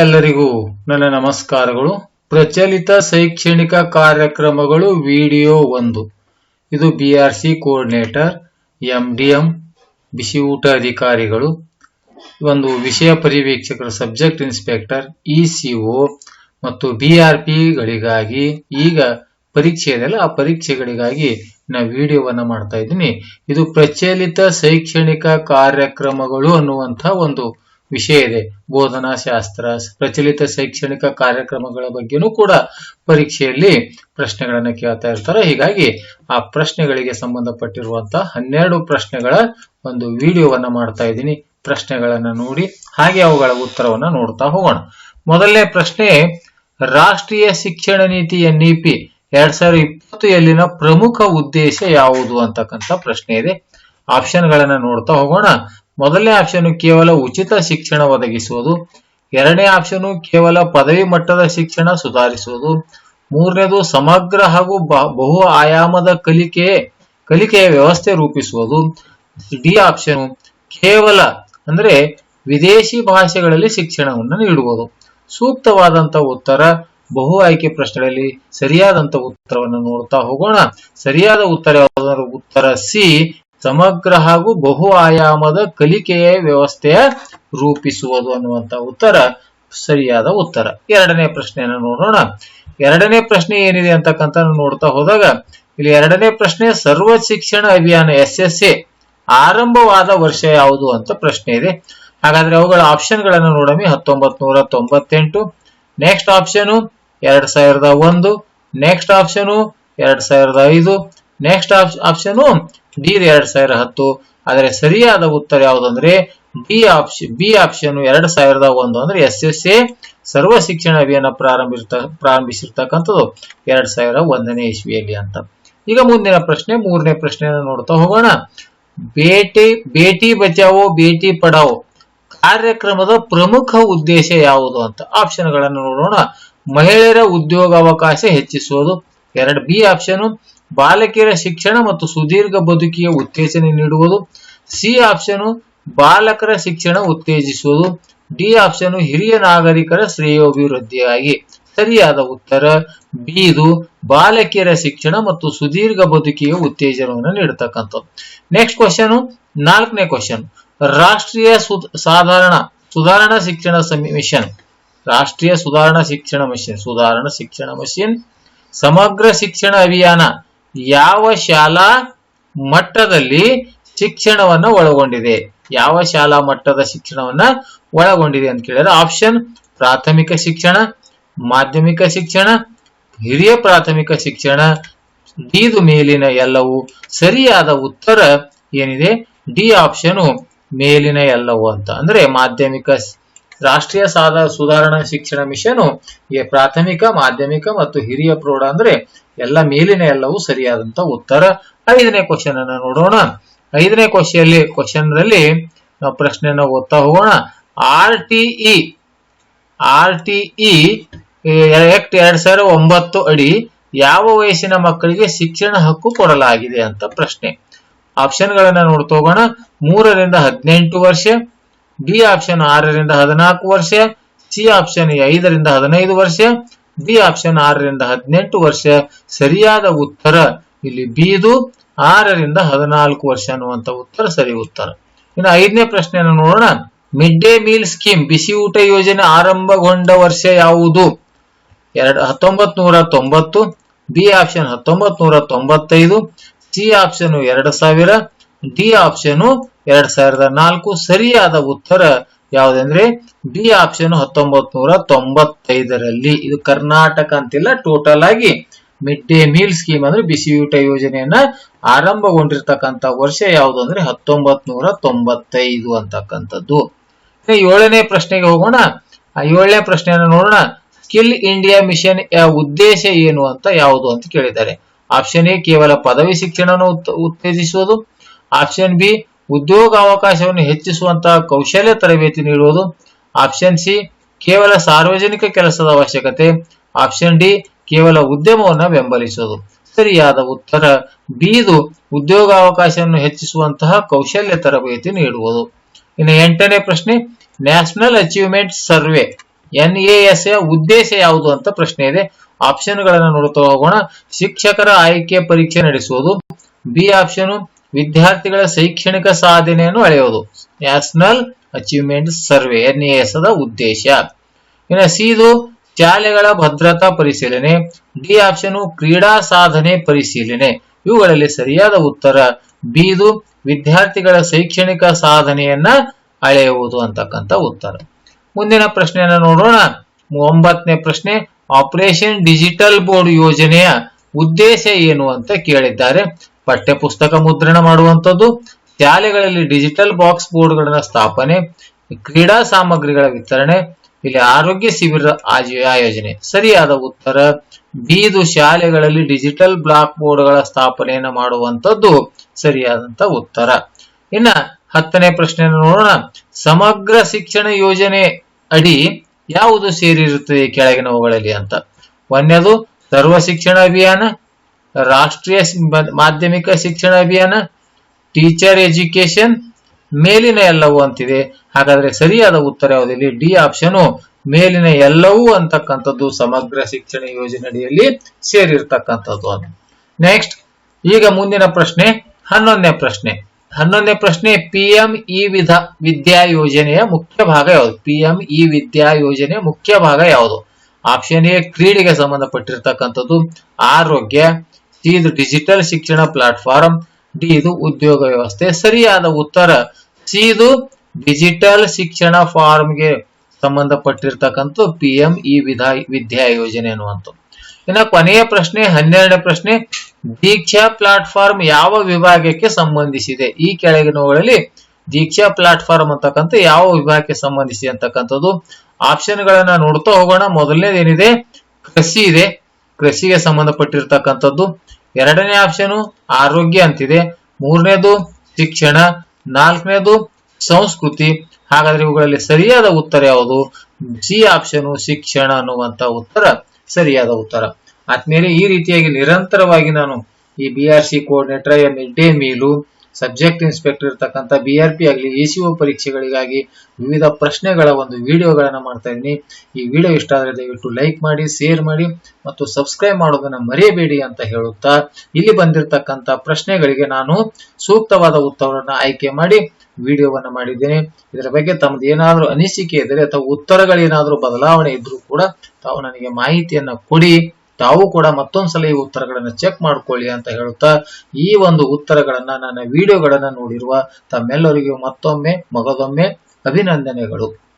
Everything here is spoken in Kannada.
ಎಲ್ಲರಿಗೂ ನನ್ನ ನಮಸ್ಕಾರಗಳು. ಪ್ರಚಲಿತ ಶೈಕ್ಷಣಿಕ ಕಾರ್ಯಕ್ರಮಗಳು ವಿಡಿಯೋ ಒಂದು. ಇದು B R C coordinator M D M ಬಿಸಿ ಊಟ ಅಧಿಕಾರಿಗಳು. ಒಂದು ವಿಷಯ ಪರಿವೀಕ್ಷಕರ subject inspector E C O ಮತ್ತು ಬಿ ಆರ್ ಪಿಗಳಿಗಾಗಿ ಈಗ ಪರೀಕ್ಷೆ ಇದೆಯಲ್ಲ ಆ ಪರೀಕ್ಷೆಗಳಿಗಾಗಿ ನಾ ವಿಡಿಯೋವನ್ನ ಮಾಡ್ತಾ ಇದ್ದೀನಿ. ಇದು ಪ್ರಚಲಿತ ಶೈಕ್ಷಣಿಕ ಕಾರ್ಯಕ್ರಮಗಳು ಅನ್ನುವಂಥ ಒಂದು ವಿಷಯ ಇದೆ. ಬೋಧನಾ ಶಾಸ್ತ್ರ, ಪ್ರಚಲಿತ ಶೈಕ್ಷಣಿಕ ಕಾರ್ಯಕ್ರಮಗಳ ಬಗ್ಗೆನೂ ಕೂಡ ಪರೀಕ್ಷೆಯಲ್ಲಿ ಪ್ರಶ್ನೆಗಳನ್ನ ಕೇಳ್ತಾ ಇರ್ತಾರೆ. ಹೀಗಾಗಿ ಆ ಪ್ರಶ್ನೆಗಳಿಗೆ ಸಂಬಂಧಪಟ್ಟಿರುವಂತಹ ಹನ್ನೆರಡು ಪ್ರಶ್ನೆಗಳ ಒಂದು ವಿಡಿಯೋವನ್ನ ಮಾಡ್ತಾ ಇದ್ದೀನಿ. ಪ್ರಶ್ನೆಗಳನ್ನ ನೋಡಿ ಹಾಗೆ ಅವುಗಳ ಉತ್ತರವನ್ನ ನೋಡ್ತಾ ಹೋಗೋಣ. ಮೊದಲನೇ ಪ್ರಶ್ನೆ, ರಾಷ್ಟ್ರೀಯ ಶಿಕ್ಷಣ ನೀತಿ ಎನ್ಇಪಿ ಎರಡ್ ಸಾವಿರದ ಇಪ್ಪತ್ತು ಎಲ್ಲಿನ ಪ್ರಮುಖ ಉದ್ದೇಶ ಯಾವುದು ಅಂತಕ್ಕಂಥ ಪ್ರಶ್ನೆ ಇದೆ. ಆಪ್ಷನ್ ಗಳನ್ನ ನೋಡ್ತಾ ಹೋಗೋಣ. ಮೊದಲನೇ ಆಪ್ಷನ್ ಕೇವಲ ಉಚಿತ ಶಿಕ್ಷಣ ಒದಗಿಸುವುದು, ಎರಡನೇ ಆಪ್ಷನ್ ಕೇವಲ ಪದವಿ ಮಟ್ಟದ ಶಿಕ್ಷಣ ಸುಧಾರಿಸುವುದು, ಮೂರನೇದು ಸಮಗ್ರ ಹಾಗೂ ಬಹು ಆಯಾಮದ ಕಲಿಕೆ ಕಲಿಕೆಯ ವ್ಯವಸ್ಥೆ ರೂಪಿಸುವುದು. ಡಿ ಆಪ್ಷನ್ ಕೇವಲ ಅಂದ್ರೆ ವಿದೇಶಿ ಭಾಷೆಗಳಲ್ಲಿ ಶಿಕ್ಷಣವನ್ನು ನೀಡುವುದು. ಸೂಕ್ತವಾದಂತ ಉತ್ತರ, ಬಹು ಆಯ್ಕೆ ಪ್ರಶ್ನೆಗಳಲ್ಲಿ ಸರಿಯಾದಂತ ಉತ್ತರವನ್ನು ನೋಡ್ತಾ ಹೋಗೋಣ. ಸರಿಯಾದ ಉತ್ತರ ಯಾವುದಾದ್ರು ಉತ್ತರ ಸಿ ಸಮಗ್ರ ಹಾಗೂ ಬಹು ಆಯಾಮದ ಕಲಿಕೆಯ ವ್ಯವಸ್ಥೆಯ ರೂಪಿಸುವುದು ಅನ್ನುವಂತ ಉತ್ತರ, ಸರಿಯಾದ ಉತ್ತರ. ಎರಡನೇ ಪ್ರಶ್ನೆಯನ್ನು ನೋಡೋಣ. ಎರಡನೇ ಪ್ರಶ್ನೆ ಏನಿದೆ ಅಂತಕ್ಕಂಥ ನೋಡ್ತಾ ಹೋದಾಗ, ಇಲ್ಲಿ ಎರಡನೇ ಪ್ರಶ್ನೆ, ಸರ್ವ ಶಿಕ್ಷಣ ಅಭಿಯಾನ ಎಸ್ ಎಸ್ ಎ ಆರಂಭವಾದ ವರ್ಷ ಯಾವುದು ಅಂತ ಪ್ರಶ್ನೆ ಇದೆ. ಹಾಗಾದ್ರೆ ಅವುಗಳ ಆಪ್ಷನ್ಗಳನ್ನು ನೋಡಮಿ ಹತ್ತೊಂಬತ್ ನೂರ ತೊಂಬತ್ತೆಂಟು ನೆಕ್ಸ್ಟ್ ಆಪ್ಷನ್ ಎರಡ್ ಸಾವಿರದ ಒಂದು, ನೆಕ್ಸ್ಟ್ ಆಪ್ಷನ್ ಎರಡ್ ಸಾವಿರದ ಐದು, ನೆಕ್ಸ್ಟ್ ಆಪ್ಷನ್ ಡಿ ಎರಡ್ ಸಾವಿರದ ಹತ್ತು. ಆದರೆ ಸರಿಯಾದ ಉತ್ತರ ಯಾವುದಂದ್ರೆ ಬಿ ಆಪ್ಷನ್ ಬಿ ಆಪ್ಷನ್ ಎರಡ್ ಸಾವಿರದ ಒಂದು. ಅಂದ್ರೆ ಎಸ್ ಎಸ್ ಎ ಸರ್ವ ಶಿಕ್ಷಣ ಅಭಿಯಾನ ಪ್ರಾರಂಭಿಸಿರ್ತ, ಪ್ರಾರಂಭಿಸಿರ್ತಕ್ಕಂಥದ್ದು. ಎರಡ್ ಸಾವಿರ ಒಂದನೇ ಇಸ್ವಿಯಲ್ಲಿ ಅಂತ. ಈಗ ಮುಂದಿನ ಪ್ರಶ್ನೆ, ಮೂರನೇ ಪ್ರಶ್ನೆಯನ್ನು ನೋಡ್ತಾ ಹೋಗೋಣ. ಬೇಟಿ ಬೇಟಿ ಬಚಾವೋ, ಬೇಟಿ ಪಡಾವೋ? ಕಾರ್ಯಕ್ರಮದ ಪ್ರಮುಖ ಉದ್ದೇಶ ಯಾವುದು ಅಂತ? ಆಪ್ಷನ್ಗಳನ್ನು ನೋಡೋಣ. ಮಹಿಳೆಯರ ಉದ್ಯೋಗಾವಕಾಶ ಹೆಚ್ಚಿಸುವುದು. ಎರಡು ಬಿ ಆಪ್ಷನ್ ಬಾಲಕಿಯರ ಶಿಕ್ಷಣ ಮತ್ತು ಸುದೀರ್ಘ ಬದುಕಿಗೆ ಉತ್ತೇಜನ ನೀಡುವುದು. ಸಿ ಆಪ್ಷನ್, ಬಾಲಕರ ಶಿಕ್ಷಣ ಉತ್ತೇಜಿಸುವುದು. ಡಿ ಆಪ್ಷನ್, ಹಿರಿಯ ನಾಗರಿಕರ ಶ್ರೇಯೋಭಿವೃದ್ಧಿಯಾಗಿ. ಸರಿಯಾದ ಉತ್ತರ, ಬಿ ಇದು ಬಾಲಕಿಯರ ಶಿಕ್ಷಣ ಮತ್ತು ಸುದೀರ್ಘ ಬದುಕಿಗೆ ಉತ್ತೇಜನವನ್ನು ನೀಡತಕ್ಕಂಥದ್ದು. ನೆಕ್ಸ್ಟ್ ಕ್ವಶನ್ ನಾಲ್ಕನೇ ಕ್ವಶನ್ ರಾಷ್ಟ್ರೀಯ ಸಾಧಾರಣ, ಸುಧಾರಣಾ ಶಿಕ್ಷಣ ಮಿಷನ್ ರಾಷ್ಟ್ರೀಯ ಸುಧಾರಣಾ ಶಿಕ್ಷಣ ಮಿಷನ್ ಸುಧಾರಣಾ ಶಿಕ್ಷಣ ಮಿಷನ್ ಸಮಗ್ರ ಶಿಕ್ಷಣ ಅಭಿಯಾನ. ಯಾವ ಶಾಲಾ ಮಟ್ಟದಲ್ಲಿ ಶಿಕ್ಷಣವನ್ನು ಒಳಗೊಂಡಿದೆ? ಯಾವ ಶಾಲಾ ಮಟ್ಟದ ಶಿಕ್ಷಣವನ್ನ ಒಳಗೊಂಡಿದೆ ಅಂತ ಕೇಳಿದ್ರೆ ಆಪ್ಷನ್ ಪ್ರಾಥಮಿಕ ಶಿಕ್ಷಣ, ಮಾಧ್ಯಮಿಕ ಶಿಕ್ಷಣ, ಹಿರಿಯ ಪ್ರಾಥಮಿಕ ಶಿಕ್ಷಣ ಡಿದು ಮೇಲಿನ ಎಲ್ಲವೂ ಸರಿಯಾದ ಉತ್ತರ ಏನಿದೆ? ಡಿ ಆಪ್ಷನ್ ಮೇಲಿನ ಎಲ್ಲವೂ ಅಂತ. ಅಂದ್ರೆ ಮಾಧ್ಯಮಿಕ ರಾಷ್ಟ್ರೀಯ ಸಾಲ ಸುಧಾರಣಾ ಶಿಕ್ಷಣ ಮಿಷನ್ ಪ್ರಾಥಮಿಕ, ಮಾಧ್ಯಮಿಕ ಮತ್ತು ಹಿರಿಯ ಪ್ರೌಢ ಅಂದ್ರೆ ಎಲ್ಲ ಮೇಲಿನ ಎಲ್ಲವೂ ಸರಿಯಾದಂತ ಉತ್ತರ. ಐದನೇ ಕ್ವಶನ್ ಅನ್ನ ನೋಡೋಣ. ಐದನೇ ಕ್ವಶನ್ ಕ್ವಶನ್ನಲ್ಲಿ ನಾವು ಪ್ರಶ್ನೆಯನ್ನ ಓದ್ತಾ ಹೋಗೋಣ. R T E R T E E act ಎರಡ್ ಸಾವಿರದ ಒಂಬತ್ತು ಅಡಿ ಯಾವ ವಯಸ್ಸಿನ ಮಕ್ಕಳಿಗೆ ಶಿಕ್ಷಣ ಹಕ್ಕು ಕೊಡಲಾಗಿದೆ ಅಂತ ಪ್ರಶ್ನೆ. ಆಪ್ಷನ್ ಗಳನ್ನ ನೋಡ್ತಾ ಹೋಗೋಣ. ಮೂರರಿಂದ ಹದಿನೆಂಟು ವರ್ಷ ಬಿ ಆಪ್ಷನ್ ಆರರಿಂದ ಹದಿನಾಲ್ಕು ವರ್ಷ, ಸಿ ಆಪ್ಷನ್ ಐದರಿಂದ ಹದಿನೈದು ವರ್ಷ, ಡಿ ಆಪ್ಷನ್ ಆರರಿಂದ ಹದಿನೆಂಟು ವರ್ಷ. ಸರಿಯಾದ ಉತ್ತರ ಇಲ್ಲಿ ಬಿದು ಆರರಿಂದ ಹದಿನಾಲ್ಕು ವರ್ಷ ಅನ್ನುವಂತ ಉತ್ತರ ಸರಿ ಉತ್ತರ. ಇನ್ನು ಐದನೇ ಪ್ರಶ್ನೆಯನ್ನು ನೋಡೋಣ. ಮಿಡ್ ಡೇ ಮೀಲ್ ಸ್ಕೀಮ್ ಬಿಸಿ ಊಟ ಯೋಜನೆ ಆರಂಭಗೊಂಡ ವರ್ಷ ಯಾವುದು? ಎರಡ್ ಹತ್ತೊಂಬತ್ ನೂರ ತೊಂಬತ್ತು, ಬಿ ಆಪ್ಷನ್ ಹತ್ತೊಂಬತ್ ನೂರ ತೊಂಬತ್ತೈದು, ಸಿ ಆಪ್ಷನ್ ಎರಡ್ ಸಾವಿರ, ಡಿ ಆಪ್ಷನ್ ಎರಡ್ ಸಾವಿರದ ನಾಲ್ಕು ಸರಿಯಾದ ಉತ್ತರ ಯಾವುದಂದ್ರೆ ಬಿ ಆಪ್ಷನ್ ಹತ್ತೊಂಬತ್ ನೂರ ತೊಂಬತ್ತೈದರಲ್ಲಿ. ಇದು ಕರ್ನಾಟಕ ಅಂತಿಲ್ಲ, ಟೋಟಲ್ ಆಗಿ ಮಿಡ್ ಡೇ ಮೀಲ್ ಸ್ಕೀಮ್ ಅಂದ್ರೆ ಬಿಸಿ ಊಟ ಯೋಜನೆಯನ್ನ ಆರಂಭಗೊಂಡಿರ್ತಕ್ಕಂಥ ವರ್ಷ ಯಾವುದು ಅಂದ್ರೆ ಹತ್ತೊಂಬತ್ ನೂರ ತೊಂಬತ್ತೈದು ಅಂತಕ್ಕಂಥದ್ದು. ಏಳನೇ ಪ್ರಶ್ನೆಗೆ ಹೋಗೋಣ. ಏಳನೇ ಪ್ರಶ್ನೆಯನ್ನು ನೋಡೋಣ. ಸ್ಕಿಲ್ ಇಂಡಿಯಾ ಮಿಷನ್ ಉದ್ದೇಶ ಏನು ಅಂತ ಯಾವುದು ಅಂತ ಕೇಳಿದ್ದಾರೆ. ಆಪ್ಷನ್ ಎ ಕೇವಲ ಪದವಿ ಶಿಕ್ಷಣವನ್ನು ಉತ್- ಉತ್ತೇಜಿಸುವುದು. ಆಪ್ಷನ್ ಬಿ ಉದ್ಯೋಗಾವಕಾಶವನ್ನು ಹೆಚ್ಚಿಸುವಂತಹ ಕೌಶಲ್ಯ ತರಬೇತಿ ನೀಡುವುದು ಆಪ್ಷನ್ ಸಿ, ಕೇವಲ ಸಾರ್ವಜನಿಕ ಕೆಲಸದ ಅವಶ್ಯಕತೆ. ಆಪ್ಷನ್ ಡಿ, ಕೇವಲ ಉದ್ಯಮವನ್ನು ಬೆಂಬಲಿಸುವುದು. ಸರಿಯಾದ ಉತ್ತರ ಬಿದು ಉದ್ಯೋಗಾವಕಾಶವನ್ನು ಹೆಚ್ಚಿಸುವಂತಹ ಕೌಶಲ್ಯ ತರಬೇತಿ ನೀಡುವುದು. ಇನ್ನು ಎಂಟನೇ ಪ್ರಶ್ನೆ, national achievement survey, N A S ಉದ್ದೇಶ ಯಾವುದು ಅಂತ ಪ್ರಶ್ನೆ ಇದೆ. ಆಪ್ಷನ್ ನೋಡುತ್ತಾ ನೋಡ್ತಾ ಹೋಗೋಣ. ಶಿಕ್ಷಕರ ಆಯ್ಕೆ ಪರೀಕ್ಷೆ ನಡೆಸುವುದು. ಬಿ ಆಪ್ಷನ್ ವಿದ್ಯಾರ್ಥಿಗಳ ಶೈಕ್ಷಣಿಕ ಸಾಧನೆಯನ್ನು ಅಳೆಯುವುದು national achievement survey N S ಉದ್ದೇಶ. ಇನ್ನು ಸಿದು, ಶಾಲೆಗಳ ಭದ್ರತಾ ಪರಿಶೀಲನೆ, ಡಿ ಆಪ್ಷನ್ ಕ್ರೀಡಾ ಸಾಧನೆ ಪರಿಶೀಲನೆ. ಇವುಗಳಲ್ಲಿ ಸರಿಯಾದ ಉತ್ತರ, ಬಿದು, ವಿದ್ಯಾರ್ಥಿಗಳ ಶೈಕ್ಷಣಿಕ ಸಾಧನೆಯನ್ನ ಅಳೆಯುವುದು ಅಂತಕ್ಕಂಥ ಉತ್ತರ. ಮುಂದಿನ ಪ್ರಶ್ನೆಯನ್ನು ನೋಡೋಣ. ಒಂಬತ್ತನೇ ಪ್ರಶ್ನೆ ಆಪರೇಷನ್ ಡಿಜಿಟಲ್ ಬೋರ್ಡ್ ಯೋಜನೆಯ ಉದ್ದೇಶ ಏನು ಅಂತ ಕೇಳಿದ್ದಾರೆ. ಪಠ್ಯಪುಸ್ತಕ ಮುದ್ರಣ ಮಾಡುವಂಥದ್ದು. ಶಾಲೆಗಳಲ್ಲಿ ಡಿಜಿಟಲ್ ಬಾಕ್ಸ್ ಬೋರ್ಡ್ಗಳನ್ನ ಸ್ಥಾಪನೆ, ಕ್ರೀಡಾ ಸಾಮಗ್ರಿಗಳ ವಿತರಣೆ, ಇಲ್ಲಿ ಆರೋಗ್ಯ ಶಿಬಿರ ಆಯೋಜನೆ. ಸರಿಯಾದ ಉತ್ತರ, ಬೀದು ಶಾಲೆಗಳಲ್ಲಿ ಡಿಜಿಟಲ್ ಬ್ಲಾಕ್ ಬೋರ್ಡ್ಗಳ ಸ್ಥಾಪನೆಯನ್ನು ಮಾಡುವಂತದ್ದು ಸರಿಯಾದಂತ ಉತ್ತರ. ಇನ್ನ ಹತ್ತನೇ ಪ್ರಶ್ನೆಯನ್ನು ನೋಡೋಣ. ಸಮಗ್ರ ಶಿಕ್ಷಣ ಯೋಜನೆ ಅಡಿ ಯಾವುದು ಸೇರಿರುತ್ತದೆ ಕೆಳಗಿನವುಗಳಲ್ಲಿ ಅಂತ. ಒಂದೇದು ಸರ್ವ ಶಿಕ್ಷಣ ಅಭಿಯಾನ ರಾಷ್ಟ್ರೀಯ ಮಾಧ್ಯಮಿಕ ಶಿಕ್ಷಣ ಅಭಿಯಾನ ಟೀಚರ್ ಎಜುಕೇಶನ್ ಮೇಲಿನ ಎಲ್ಲವೂ ಅಂತಿದೆ. ಹಾಗಾದ್ರೆ ಸರಿಯಾದ ಉತ್ತರ ಯಾವುದಿಲ್ಲಿ? ಡಿ ಆಪ್ಷನ್ ಮೇಲಿನ ಎಲ್ಲವೂ ಅಂತಕ್ಕಂಥದ್ದು ಸಮಗ್ರ ಶಿಕ್ಷಣ ಯೋಜನೆ ಅಡಿಯಲ್ಲಿ ಸೇರಿರ್ತಕ್ಕಂಥದ್ದು ನೆಕ್ಸ್ಟ್ ಈಗ ಮುಂದಿನ ಪ್ರಶ್ನೆ, ಹನ್ನೊಂದನೇ ಪ್ರಶ್ನೆ. ಹನ್ನೊಂದನೇ ಪ್ರಶ್ನೆ ಪಿ ಎಂ ಇ ವಿಧ ವಿದ್ಯಾ ಯೋಜನೆಯ ಮುಖ್ಯ ಭಾಗ ಯಾವುದು? ಪಿ ಎಂ ಇ ವಿದ್ಯಾ ಯೋಜನೆಯ ಮುಖ್ಯ ಭಾಗ ಯಾವುದು? ಆಪ್ಷನ್ ಎ ಕ್ರೀಡೆಗೆ ಸಂಬಂಧಪಟ್ಟಿರ್ತಕ್ಕಂಥದ್ದು, ಆರೋಗ್ಯ. ಸಿ ಇದು ಡಿಜಿಟಲ್ ಶಿಕ್ಷಣ ಪ್ಲಾಟ್ಫಾರ್ಮ್ ಡಿ ಇದು ಉದ್ಯೋಗ ವ್ಯವಸ್ಥೆ. ಸರಿಯಾದ ಉತ್ತರ, ಸಿ ಇದು ಡಿಜಿಟಲ್ ಶಿಕ್ಷಣ ಫಾರ್ಮ್ಗೆ ಸಂಬಂಧಪಟ್ಟಿರ್ತಕ್ಕಂಥ ಪಿ ಎಂ ಇ ವಿಧಾ ವಿದ್ಯಾ ಯೋಜನೆ ಅನ್ನುವಂಥ ಇನ್ನ ಕೊನೆಯ ಪ್ರಶ್ನೆ, ಹನ್ನೆರಡನೇ ಪ್ರಶ್ನೆ, ದೀಕ್ಷಾ ಪ್ಲಾಟ್ಫಾರ್ಮ್ ಯಾವ ವಿಭಾಗಕ್ಕೆ ಸಂಬಂಧಿಸಿದೆ? ಈ ಕೆಳಗಿನವುಗಳಲ್ಲಿ ದೀಕ್ಷಾ ಪ್ಲಾಟ್ಫಾರ್ಮ್ ಅಂತಕ್ಕಂಥ ಯಾವ ವಿಭಾಗಕ್ಕೆ ಸಂಬಂಧಿಸಿದೆ ಅಂತಕ್ಕಂಥದ್ದು ಆಪ್ಷನ್ ಗಳನ್ನ ನೋಡ್ತಾ ಹೋಗೋಣ. ಮೊದಲನೇದೇನಿದೆ? ಕೃಷಿ ಇದೆ. ಕೃಷಿಗೆ ಸಂಬಂಧಪಟ್ಟಿರ್ತಕ್ಕಂಥದ್ದು. ಎರಡನೇ ಆಪ್ಷನ್ ಆರೋಗ್ಯ ಅಂತಿದೆ. ಮೂರನೇದು ಶಿಕ್ಷಣ, ನಾಲ್ಕನೇದು ಸಂಸ್ಕೃತಿ. ಹಾಗಾದ್ರೆ ಇವುಗಳಲ್ಲಿ ಸರಿಯಾದ ಉತ್ತರ ಯಾವುದು? ಸಿ ಆಪ್ಷನ್ ಶಿಕ್ಷಣ ಅನ್ನುವಂತ ಉತ್ತರ, ಸರಿಯಾದ ಉತ್ತರ. ಆದ್ಮೇಲೆ ಈ ರೀತಿಯಾಗಿ ನಿರಂತರವಾಗಿ ನಾನು ಈ B R C coordinator mid day meal subject inspector ಇರ್ತಕ್ಕಂಥ ಬಿ ಆರ್ ಪಿ ಆಗಲಿ ಎ ಸಿ ಒ ಪರೀಕ್ಷೆಗಳಿಗಾಗಿ ವಿವಿಧ ಪ್ರಶ್ನೆಗಳ ಒಂದು ವಿಡಿಯೋಗಳನ್ನು ಮಾಡ್ತಾ ಇದ್ದೀನಿ. ಈ ವಿಡಿಯೋ ಇಷ್ಟ ಆದರೆ ದಯವಿಟ್ಟು ಲೈಕ್ ಮಾಡಿ, ಶೇರ್ ಮಾಡಿ ಮತ್ತು ಸಬ್ಸ್ಕ್ರೈಬ್ ಮಾಡೋದನ್ನು ಮರೆಯಬೇಡಿ ಅಂತ ಹೇಳುತ್ತಾ ಇಲ್ಲಿ ಬಂದಿರತಕ್ಕಂಥ ಪ್ರಶ್ನೆಗಳಿಗೆ ನಾನು ಸೂಕ್ತವಾದ ಉತ್ತರವನ್ನು ಆಯ್ಕೆ ಮಾಡಿ ವಿಡಿಯೋವನ್ನು ಮಾಡಿದ್ದೇನೆ. ಇದರ ಬಗ್ಗೆ ತಮ್ಮದು ಏನಾದರೂ ಅನಿಸಿಕೆ ಇದ್ದರೆ ಅಥವಾ ಉತ್ತರಗಳೇನಾದರೂ ಬದಲಾವಣೆ ಇದ್ರೂ ಕೂಡ ತಾವು ನನಗೆ ಮಾಹಿತಿಯನ್ನು ಕೊಡಿ. ತಾವು ಕೂಡ ಮತ್ತೊಂದ್ಸಲ ಈ ಉತ್ತರಗಳನ್ನ ಚೆಕ್ ಮಾಡ್ಕೊಳ್ಳಿ ಅಂತ ಹೇಳುತ್ತಾ ಈ ಒಂದು ಉತ್ತರಗಳನ್ನ ನನ್ನ ವಿಡಿಯೋಗಳನ್ನ ನೋಡಿರುವ ತಮ್ಮೆಲ್ಲರಿಗೂ ಮತ್ತೊಮ್ಮೆ, ಮಗದೊಮ್ಮೆ ಅಭಿನಂದನೆಗಳು.